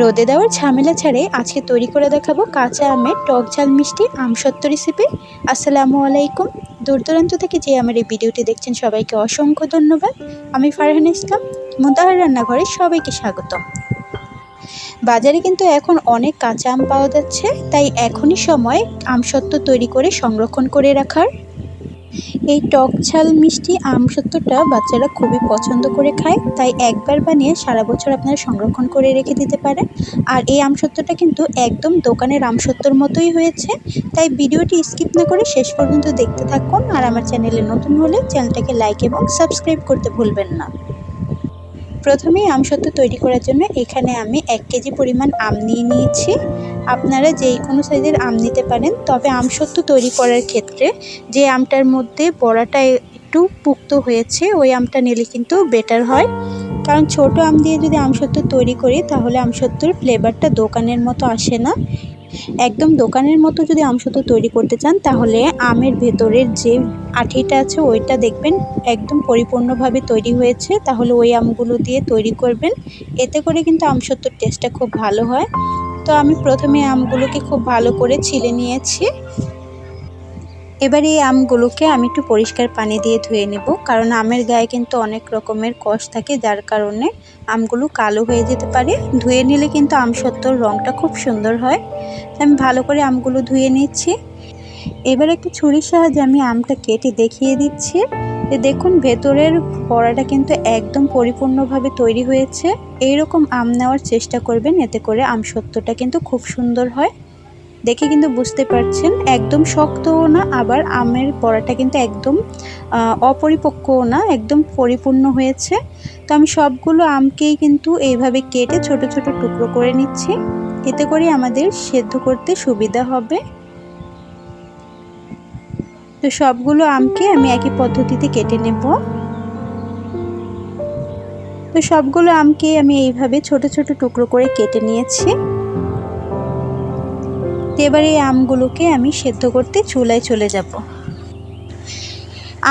রোদে দেওয়ার ঝামেলা ছাড়ে আজকে তৈরি করে দেখাবো কাঁচা আমের টক ঝাল মিষ্টি আমসত্ব রেসিপি আসসালামু আলাইকুম। দূর দূরান্ত থেকে যে আমার এই ভিডিওটি দেখছেন, সবাইকে অসংখ্য ধন্যবাদ। আমি ফারহান ইসলাম, মুদাহার রান্নাঘরে সবাইকে স্বাগত বাজারে কিন্তু এখন অনেক কাঁচা আম পাওয়া যাচ্ছে, তাই এখনই সময় আমসত্ব তৈরি করে সংরক্ষণ করে রাখার। এই টক ঝাল মিষ্টি আমসত্ত্বটা বাচ্চারা খুবই পছন্দ করে খায়, তাই একবার বানিয়ে সারা বছর আপনারা সংরক্ষণ করে রেখে দিতে পারেন আর এই আমসত্ত্বটা কিন্তু একদম দোকানের আমসত্ত্বর মতোই হয়েছে, তাই ভিডিওটি স্কিপ না করে শেষ পর্যন্ত দেখতে থাকুন। আর আমার চ্যানেলে নতুন হলে চ্যানেলটাকে লাইক এবং সাবস্ক্রাইব করতে ভুলবেন না। প্রথমেই আমসত্ত্ব তৈরি করার জন্য এখানে আমি এক কেজি পরিমাণ আম নিয়ে নিয়েছি। আপনারা যেই কোনো সাইজের আম নিতে পারেন, তবে আমসত্ত্ব তৈরি করার ক্ষেত্রে যে আমটার মধ্যে বড়াটা একটু পুক্ত হয়েছে, ওই আমটা নিলে কিন্তু বেটার হয়। কারণ ছোট আম দিয়ে যদি আমসত্ত্ব তৈরি করি, তাহলে আমসত্ত্বর ফ্লেভারটা দোকানের মতো আসে না। একদম দোকানের মতো যদি আমসত্ত্ব তৈরি করতে চান, তাহলে আমের ভেতরের যে আঠিটা আছে, ওইটা দেখবেন একদম পরিপূর্ণভাবে তৈরি হয়েছে। তাহলে ওই আমগুলো দিয়ে তৈরি করবেন। এতে করে কিন্তু আমসত্ত্বর টেস্টটা খুব ভালো হয়। তো আমি প্রথমে আমগুলোকে খুব ভালো করে ছিলে নিয়েছি। এবার এই আমগুলোকে আমি একটু পরিষ্কার পানি দিয়ে ধুয়ে নেব, কারণ আমের গায়ে কিন্তু অনেক রকমের কষ থাকে, যার কারণে আমগুলো কালো হয়ে যেতে পারে। ধুয়ে নিলে কিন্তু আমসত্ত্বর রঙটা খুব সুন্দর হয়। আমি ভালো করে আমগুলো ধুয়ে নিচ্ছি। এবার একটা ছুরির সাহায্যে আমি আমটা কেটে দেখিয়ে দিচ্ছি। দেখুন, ভেতরের বড়াটা কিন্তু একদম পরিপূর্ণভাবে তৈরি হয়েছে। এইরকম আম নেওয়ার চেষ্টা করবেন, এতে করে আমসত্ত্বটা কিন্তু খুব সুন্দর হয়। দেখে কিন্তু বুঝতে পারছেন, একদম শক্তও না, আবার আমের বড়াটা কিন্তু একদম অপরিপক্কও না, একদম পরিপূর্ণ হয়েছে। তো আমি সবগুলো আমকেই কিন্তু এইভাবে কেটে ছোট ছোট টুকরো করে নিচ্ছি। এতে করে আমাদের সেদ্ধ করতে সুবিধা হবে। তো সবগুলো আমকে আমি একই পদ্ধতিতে কেটে নেব। তো সবগুলো আমকে আমি এইভাবে ছোট ছোট টুকরো করে কেটে নিয়েছি। এবার এই আমগুলোকে আমি সেদ্ধ করতে চুলায় চলে যাব।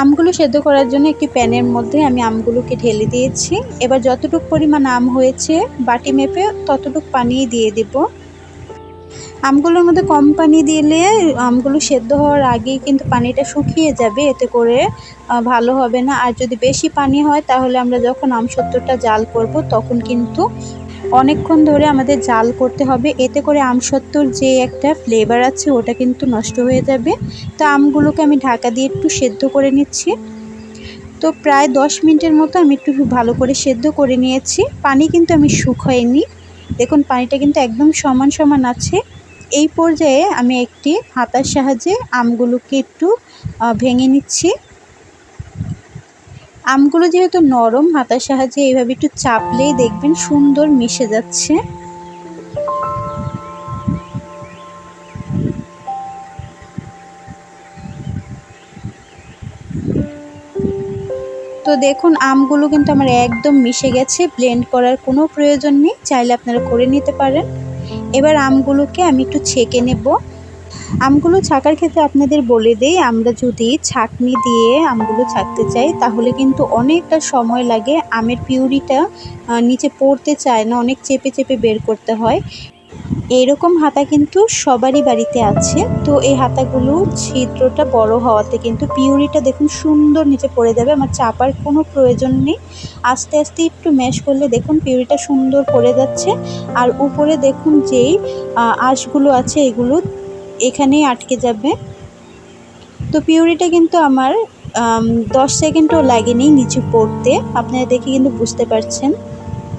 আমগুলো সেদ্ধ করার জন্য একটি প্যানের মধ্যে আমি আমগুলোকে ঢেলে দিয়েছি। এবার যতটুকু পরিমাণ আম হয়েছে বাটি মেপে ততটুকু পানি দিয়ে দেবো। আমগুলোর মধ্যে কম পানি দিলে আমগুলো সেদ্ধ হওয়ার আগেই কিন্তু পানিটা শুকিয়ে যাবে। এতে করে ভালো হবে না। আর যদি বেশি পানি হয়, তাহলে আমরা যখন আম সত্তরটা জাল করব, তখন কিন্তু অনেকক্ষণ ধরে আমাদের জাল করতে হবে। এতে করে আমসত্ত্বর যে একটা ফ্লেভার আছে, ওটা কিন্তু নষ্ট হয়ে যাবে। তো আমগুলোকে আমি ঢাকা দিয়ে একটু সেদ্ধ করে নিচ্ছি। তো প্রায় দশ মিনিটের মতো আমি একটু ভালো করে সেদ্ধ করে নিয়েছি। পানি কিন্তু আমি শুকাইনি দেখুন, পানিটা কিন্তু একদম সমান সমান আছে। এই পর্যায়ে আমি একটি হাতার সাহায্যে আমগুলোকে একটু ভেঙে নিচ্ছি। আমগুলো যেহেতু নরম, হাতার সাহায্যে এইভাবে একটু চাপলেই দেখবেন সুন্দর মিশে যাচ্ছে। তো দেখুন, আমগুলো কিন্তু আমার একদম মিশে গেছে ব্লেন্ড করার কোনো প্রয়োজন নেই, চাইলে আপনারা করে নিতে পারেন। এবার আমগুলোকে আমি একটু ছেঁকে নেব। আমগুলো ছাকার ক্ষেত্রে আপনাদের বলে দেই, আমরা যদি ছাকনি দিয়ে আমগুলো ছাকতে চাই, তাহলে কিন্তু অনেকটা সময় লাগে আমের পিউরিটা নিচে পড়তে চায় না, অনেক চেপে চেপে বের করতে হয়। এইরকম হাতা কিন্তু সবারই বাড়িতে আছে। তো এই হাতাগুলো ছিদ্রটা বড় হওয়াতে কিন্তু পিউরিটা দেখুন সুন্দর নিচে পড়ে যাবে, আমার চাপার কোনো প্রয়োজন নেই। আস্তে আস্তে একটু ম্যাশ করলে দেখুন পিউরিটা সুন্দর পড়ে যাচ্ছে। আর উপরে দেখুন যেই আঁশগুলো আছে, এগুলো এখানেই আটকে যাবে। তো পিউরিটা কিন্তু আমার দশ সেকেন্ডও লাগেনি নিচে পড়তে। আপনারা দেখে কিন্তু বুঝতে পারছেন।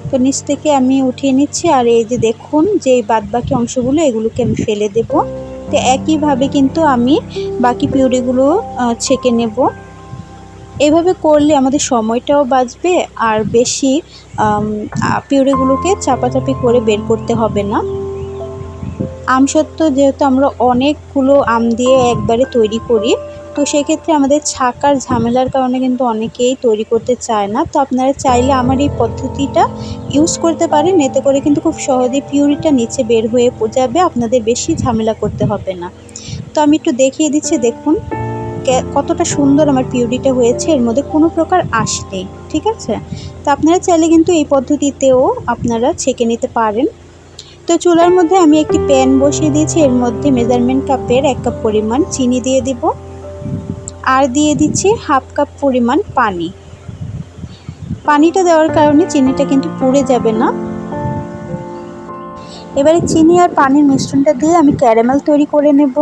তো নিচ থেকে আমি উঠিয়ে নিচ্ছি আর এই যে দেখুন, যে বাদবাকি অংশগুলো, এগুলোকে আমি ফেলে দেব। তো একইভাবে কিন্তু আমি বাকি পিউরিগুলো ছেঁকে নেব। এভাবে করলে আমাদের সময়টাও বাঁচবে আর বেশি পিউরিগুলোকে চাপাচাপি করে বের করতে হবে না। আম সত্ত্ব যেহেতু আমরা অনেকগুলো আম দিয়ে একবারে তৈরি করি, তো সেক্ষেত্রে আমাদের ছাকার ঝামেলার কারণে কিন্তু অনেকেই তৈরি করতে চায় না। তো আপনারা চাইলে আমার এই পদ্ধতিটা ইউজ করতে পারেন, এতে করে কিন্তু খুব সহজে পিউরিটা নিচে বের হয়ে যাবে, আপনাদের বেশি ঝামেলা করতে হবে না। তো আমি একটু দেখিয়ে দিচ্ছি, দেখুন কতটা সুন্দর আমার পিউরিটা হয়েছে, এর মধ্যে কোনো প্রকার আঁশ নেই, ঠিক আছে? তো আপনারা চাইলে কিন্তু এই পদ্ধতিতেও আপনারা ছেঁকে নিতে পারেন। তো চুলার মধ্যে আমি একটি প্যান বসিয়ে দিয়েছি। এর মধ্যে মেজারমেন্ট কাপের এক কাপ পরিমাণ চিনি দিয়ে দিব। আর দিয়ে দিচ্ছি হাফ কাপ পরিমাণ পানি। পানিটা দেওয়ার কারণে চিনিটা কিন্তু পুড়ে যাবে না। এবারে চিনি আর পানির মিশ্রণটা দিয়ে আমি ক্যারামেল তৈরি করে নেব।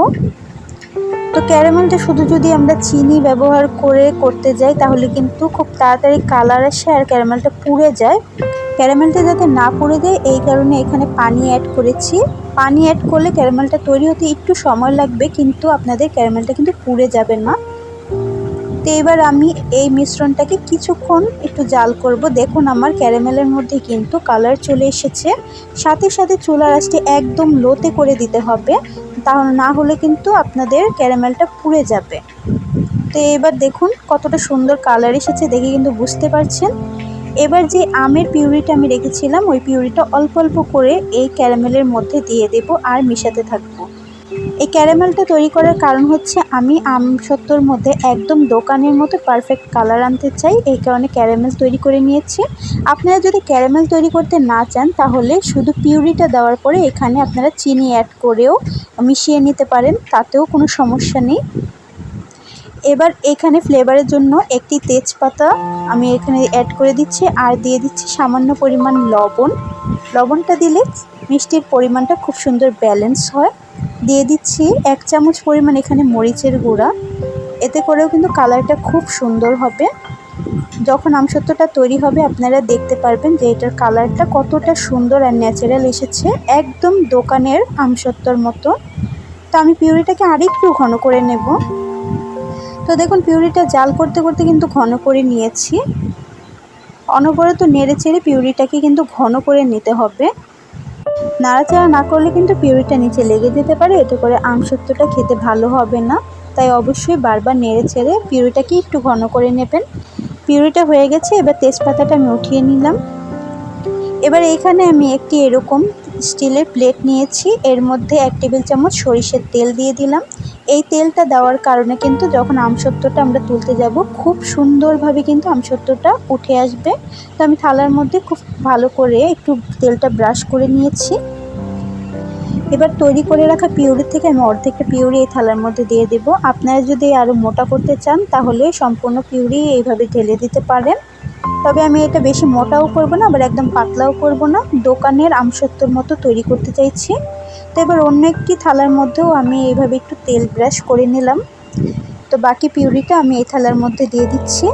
তো ক্যারামেলটা শুধু যদি আমরা চিনি ব্যবহার করে করতে যাই, তাহলে কিন্তু খুব তাড়াতাড়ি কালার আসে আর ক্যারামেলটা পুড়ে যায়। ক্যারামেলটা যাতে না পুড়ে যায়, এই কারণে এখানে পানি অ্যাড করেছি। পানি অ্যাড করলে ক্যারামেলটা তৈরি হতে একটু সময় লাগবে, কিন্তু আপনাদের ক্যারামেলটা কিন্তু পুড়ে যাবে না। তো এবার আমি এই মিশ্রণটাকে কিছুক্ষণ একটু জাল করব। দেখুন, আমার ক্যারামেলের মধ্যে কিন্তু কালার চলে এসেছে। সাথে সাথে চুলার আঁচটি একদম লোতে করে দিতে হবে তাহলে না হলে কিন্তু আপনাদের ক্যারামেলটা পুড়ে যাবে। তো এবার দেখুন, কতটা সুন্দর কালার এসেছে, দেখে কিন্তু বুঝতে পারছেন। এবার যে আমের পিউরিটা আমি রেখেছিলাম, ওই পিউরিটা অল্প অল্প করে এই ক্যারামেলের মধ্যে দিয়ে দেব আর মিশাতে থাকব। এই ক্যারামেলটা তৈরি করার কারণ হচ্ছে আমি আম সত্তর মধ্যে একদম দোকানের মতো পারফেক্ট কালার আনতে চাই, এই কারণে ক্যারামেল তৈরি করে নিয়েছি। আপনারা যদি ক্যারামেল তৈরি করতে না চান, তাহলে শুধু পিউরিটা দেওয়ার পরে এখানে আপনারা চিনি অ্যাড করেও মিশিয়ে নিতে পারেন, তাতেও কোনো সমস্যা নেই। এবার এখানে ফ্লেভারের জন্য একটি তেজপাতা আমি এখানে অ্যাড করে দিচ্ছি আর দিয়ে দিচ্ছি সামান্য পরিমাণ লবণ। লবণটা দিলে মিষ্টির পরিমাণটা খুব সুন্দর ব্যালেন্স হয়। দিয়ে দিচ্ছি এক চামচ পরিমাণ এখানে মরিচের গুঁড়া। এতে করেও কিন্তু কালারটা খুব সুন্দর হবে। যখন আমসত্ত্বটা তৈরি হবে আপনারা দেখতে পারবেন যে এটার কালারটা কতটা সুন্দর আর ন্যাচারাল এসেছে একদম দোকানের আমসত্ত্বর মতো। তো আমি পিউরিটাকে আরেকটু ঘন করে নেব। তো দেখুন, পিউরিটা জাল করতে করতে কিন্তু ঘন করে নিয়েছি। অনবরত নেড়ে চেড়ে পিউরিটাকে কিন্তু ঘন করে নিতে হবে। নাড়াচাড়া না করলে কিন্তু পিউরিটা নিচে লেগে যেতে পারে। এতে করে আমসত্ত্বটা খেতে ভালো হবে না। তাই অবশ্যই বারবার নেড়ে চেড়ে পিউরিটাকে একটু ঘন করে নেবেন। পিউরিটা হয়ে গেছে, এবার তেজপাতাটা আমি উঠিয়ে নিলাম। এবার এখানে আমি একটি এরকম স্টিলের প্লেট নিয়েছি। এর মধ্যে এক টেবিল চামচ সরিষের তেল দিয়ে দিলাম। এই তেলটা দেওয়ার কারণে কিন্তু যখন আমসত্ত্বটা আমরা তুলতে যাব, খুব সুন্দরভাবে কিন্তু আমসত্ত্বটা উঠে আসবে। তো আমি থালার মধ্যে খুব ভালো করে একটু তেলটা ব্রাশ করে নিয়েছি। এবার তৈরি করে রাখা পিউরি থেকে আমি অর্ধেকটা পিউরি এই থালার মধ্যে দিয়ে দেব। আপনারা যদি আরও মোটা করতে চান, তাহলে সম্পূর্ণ পিউরি এইভাবে ঢেলে দিতে পারেন। তবে আমি এটা বেশি মোটাও করব না, আবার একদম পাতলাও করব না। দোকানের আমসত্তর মতো তৈরি করতে চাইছি। তো এবার অন্য একটি থালার মধ্যেও আমি এইভাবে একটু তেল ব্রাশ করে নিলাম। তো বাকি পিউরিটা আমি এই থালার মধ্যে দিয়ে দিচ্ছি।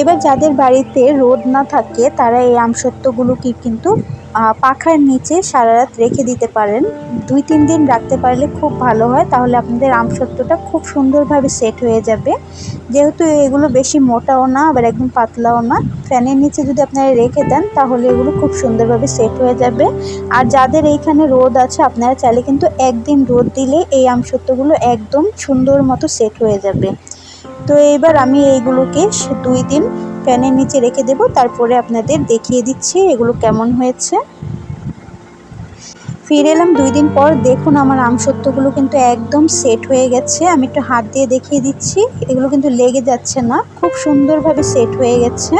এবার যাদের বাড়িতে রোদ না থাকে, তারা এই আমসত্ত্বগুলোকে কিন্তু পাখার নিচে সারা রাত রেখে দিতে পারেন। দুই, তিন দিন রাখতে পারলে খুব ভালো হয়। তাহলে আপনাদের আমসত্ত্বটা খুব সুন্দরভাবে সেট হয়ে যাবে। যেহেতু এগুলো বেশি মোটাও না, আবার একদম পাতলাও না, ফ্যানের নিচে যদি আপনারা রেখে দেন, তাহলে এগুলো খুব সুন্দরভাবে সেট হয়ে যাবে। আর যাদের এইখানে রোদ আছে, আপনারা চাইলে কিন্তু একদিন রোদ দিলে এই আমসত্ত্বগুলো একদম সুন্দর মতো সেট হয়ে যাবে। তো এবার আমি এইগুলোকে দুই দিন ফ্যানের নিচে রেখে দেব, তারপরে আপনাদের দেখিয়ে দিচ্ছি এগুলো কেমন হয়েছে। ফিরে এলাম দুই দিন পর, দেখুন আমার আমসত্ত্বগুলো কিন্তু একদম সেট হয়ে গেছে। আমি একটু হাত দিয়ে দেখিয়ে দিচ্ছি, এগুলো কিন্তু লেগে যাচ্ছে না, খুব সুন্দরভাবে সেট হয়ে গেছে।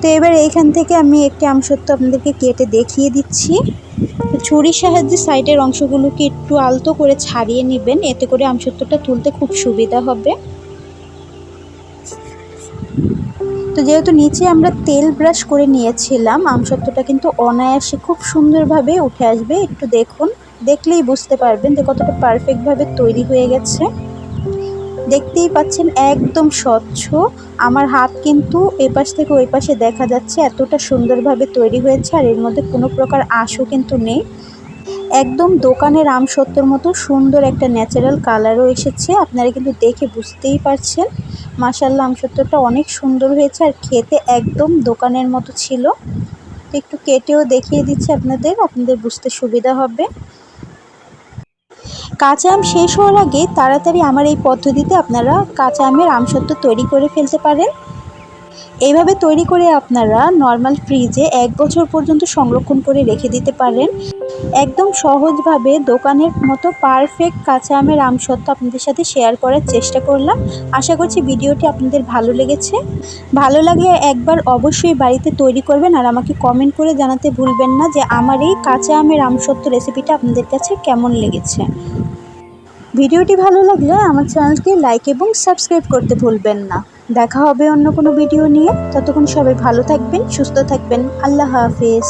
তো এবার এইখান থেকে আমি একটি আমসত্ত্ব আপনাদেরকে কেটে দেখিয়ে দিচ্ছি। ছুরির সাহায্যে সাইডের অংশগুলোকে একটু আলতো করে ছাড়িয়ে নেবেন, এতে করে আমসত্ত্বটা তুলতে খুব সুবিধা হবে। তো যেহেতু নিচে আমরা তেল ব্রাশ করে নিয়েছিলাম আমসত্ত্বটা কিন্তু অনায়াসে খুব সুন্দরভাবে উঠে আসবে। একটু দেখুন, দেখলেই বুঝতে পারবেন যে কতটা পারফেক্টভাবে তৈরি হয়ে গেছে। দেখতেই পাচ্ছেন একদম স্বচ্ছ। আমার হাত কিন্তু এপাশ থেকে ওই পাশে দেখা যাচ্ছে এতটা সুন্দরভাবে তৈরি হয়েছে আর এর মধ্যে কোনো প্রকার আঁশও কিন্তু নেই। একদম দোকানের আম সত্যর মতো সুন্দর একটা ন্যাচারাল কালারও এসেছে। আপনারা কিন্তু দেখে বুঝতেই পারছেন। মাসাল্লাহ আম সত্যটা অনেক সুন্দর হয়েছে আর খেতে একদম দোকানের মতো ছিল। একটু কেটেও দেখিয়ে দিচ্ছি আপনাদের আপনাদের বুঝতে সুবিধা হবে। কাঁচা আম শেষ হওয়ার আগে তাড়াতাড়ি আমার এই পদ্ধতিতে আপনারা কাঁচা আমের আমসত্ত্ব তৈরি করে ফেলতে পারেন। এইভাবে তৈরি করে আপনারা নর্মাল ফ্রিজে এক বছর পর্যন্ত সংরক্ষণ করে রেখে দিতে পারেন। একদম সহজভাবে দোকানের মতো পারফেক্ট কাঁচা আমের আমসত্ত্ব আপনাদের সাথে শেয়ার করার চেষ্টা করলাম। আশা করছি ভিডিওটি আপনাদের ভালো লেগেছে। ভালো লাগলে একবার অবশ্যই বাড়িতে তৈরি করবেন আর আমাকে কমেন্ট করে জানাতে ভুলবেন না যে আমার এই কাঁচা আমের আমসত্ত্ব রেসিপিটা আপনাদের কাছে কেমন লেগেছে। ভিডিওটি ভালো লাগলে আমার চ্যানেলকে লাইক এবং সাবস্ক্রাইব করতে ভুলবেন না। দেখা হবে অন্য কোনো ভিডিও নিয়ে। ততক্ষণ সবাই ভালো থাকবেন, সুস্থ থাকবেন। আল্লাহ হাফিজ।